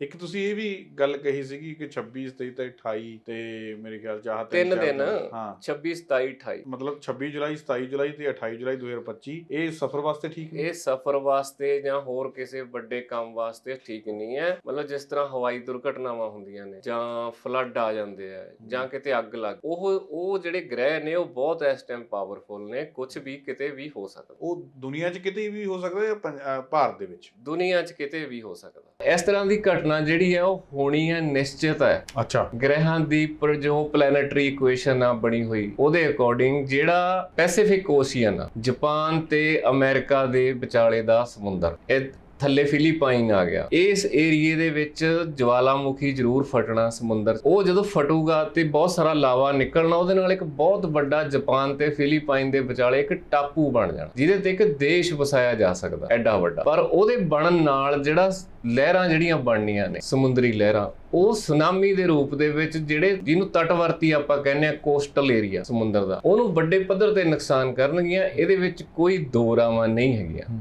ਇੱਕ ਤੁਸੀਂ ਇਹ ਵੀ ਗੱਲ ਕਹੀ ਸੀਗੀ ਕਿ 26 27 ਤੇ 28 ਤੇ ਮੇਰੇ ਖਿਆਲ ਚ ਆਹ ਤਿੰਨ ਦਿਨ ਹਾਂ। 26 27 28 ਮਤਲਬ 26 ਜੁਲਾਈ 27 ਜੁਲਾਈ ਤੇ 28 ਜੁਲਾਈ 2025 ਇਹ ਸਫ਼ਰ ਵਾਸਤੇ ਠੀਕ ਨੇ? ਇਹ ਸਫ਼ਰ ਵਾਸਤੇ ਜਾਂ ਹੋਰ ਕਿਸੇ ਵੱਡੇ ਕੰਮ ਵਾਸਤੇ ਠੀਕ ਨਹੀਂ ਹੈ। ਮਤਲਬ ਜਿਸ ਤਰ੍ਹਾਂ ਹਵਾਈ ਦੁਰਘਟਨਾਵਾਂ ਹੁੰਦੀਆਂ ਨੇ ਜਾਂ ਫਲੱਡ ਆ ਜਾਂਦੇ ਆ ਜਾਂ ਕਿਤੇ ਅੱਗ ਲੱਗ ਉਹ ਉਹ ਜਿਹੜੇ ਗ੍ਰਹਿ ਨੇ ਉਹ ਬਹੁਤ ਇਸ ਟਾਈਮ ਪਾਵਰਫੁਲ ਨੇ ਕੁਝ ਵੀ ਕਿਤੇ ਵੀ ਹੋ ਸਕਦਾ। ਉਹ ਦੁਨੀਆ 'ਚ ਕਿਤੇ ਵੀ ਹੋ ਸਕਦਾ ਜਾਂ ਭਾਰਤ ਦੇ ਵਿੱਚ? ਦੁਨੀਆ 'ਚ ਕਿਤੇ ਵੀ ਹੋ ਸਕਦਾ। ਇਸ ਤਰ੍ਹਾਂ ਦੀ ਘਟਨਾ ਜਿਹੜੀ ਹੈ ਉਹ ਹੋਣੀ ਹੈ ਨਿਸ਼ਚਿਤ ਹੈ। ਅੱਛਾ। ਗ੍ਰਹਿਾਂ ਦੀ ਪਰ ਜੋ ਪਲੈਨੇਟਰੀ ਇਕੁਏਸ਼ਨ ਆ ਬਣੀ ਹੋਈ ਉਹਦੇ ਅਕੋਰਡਿੰਗ ਜਿਹੜਾ ਪੈਸੀਫਿਕ ਓਸ਼ੀਅਨ ਆ ਜਾਪਾਨ ਤੇ ਅਮਰੀਕਾ ਦੇ ਵਿਚਾਲੇ ਦਾ ਸਮੁੰਦਰ। ਥੱਲੇ ਫਿਲੀਪਾਈਨ ਆ ਗਿਆ। ਇਸ ਏਰੀਏ ਦੇ ਵਿੱਚ ਜਵਾਲਾਮੁਖੀ ਜ਼ਰੂਰ ਫਟਣਾ ਸਮੁੰਦਰ। ਉਹ ਜਦੋਂ ਫਟੂਗਾ ਤੇ ਬਹੁਤ ਸਾਰਾ ਲਾਵਾ ਨਿਕਲਣਾ, ਉਹਦੇ ਨਾਲ ਇੱਕ ਬਹੁਤ ਵੱਡਾ ਜਾਪਾਨ ਤੇ ਫਿਲੀਪਾਈਨ ਦੇ ਵਿਚਾਲੇ ਇੱਕ ਟਾਪੂ ਬਣ ਜਾਣਾ, ਜਿਹਦੇ ਤੇ ਇੱਕ ਦੇਸ਼ ਵਸਾਇਆ ਜਾ ਸਕਦਾ, ਐਡਾ ਵੱਡਾ। ਪਰ ਉਹਦੇ ਬਣਨ ਨਾਲ ਜਿਹੜਾ ਲਹਿਰਾਂ ਜਿਹੜੀਆਂ ਬਣਨੀਆਂ ਨੇ, ਸਮੁੰਦਰੀ ਲਹਿਰਾਂ, ਉਹ ਸੁਨਾਮੀ ਦੇ ਰੂਪ ਦੇ ਵਿੱਚ ਜਿਹੜੇ ਜਿਹਨੂੰ ਤਟਵਰਤੀ ਆਪਾਂ ਕਹਿੰਦੇ ਆ ਕੋਸਟਲ ਏਰੀਆ, ਸਮੁੰਦਰ ਦਾ, ਉਹਨੂੰ ਵੱਡੇ ਪੱਧਰ ਤੇ ਨੁਕਸਾਨ ਕਰਨਗੀਆਂ, ਇਹਦੇ ਵਿੱਚ ਕੋਈ ਦੋ ਰਾਵਾਂ ਨਹੀਂ ਹੈਗੀਆਂ।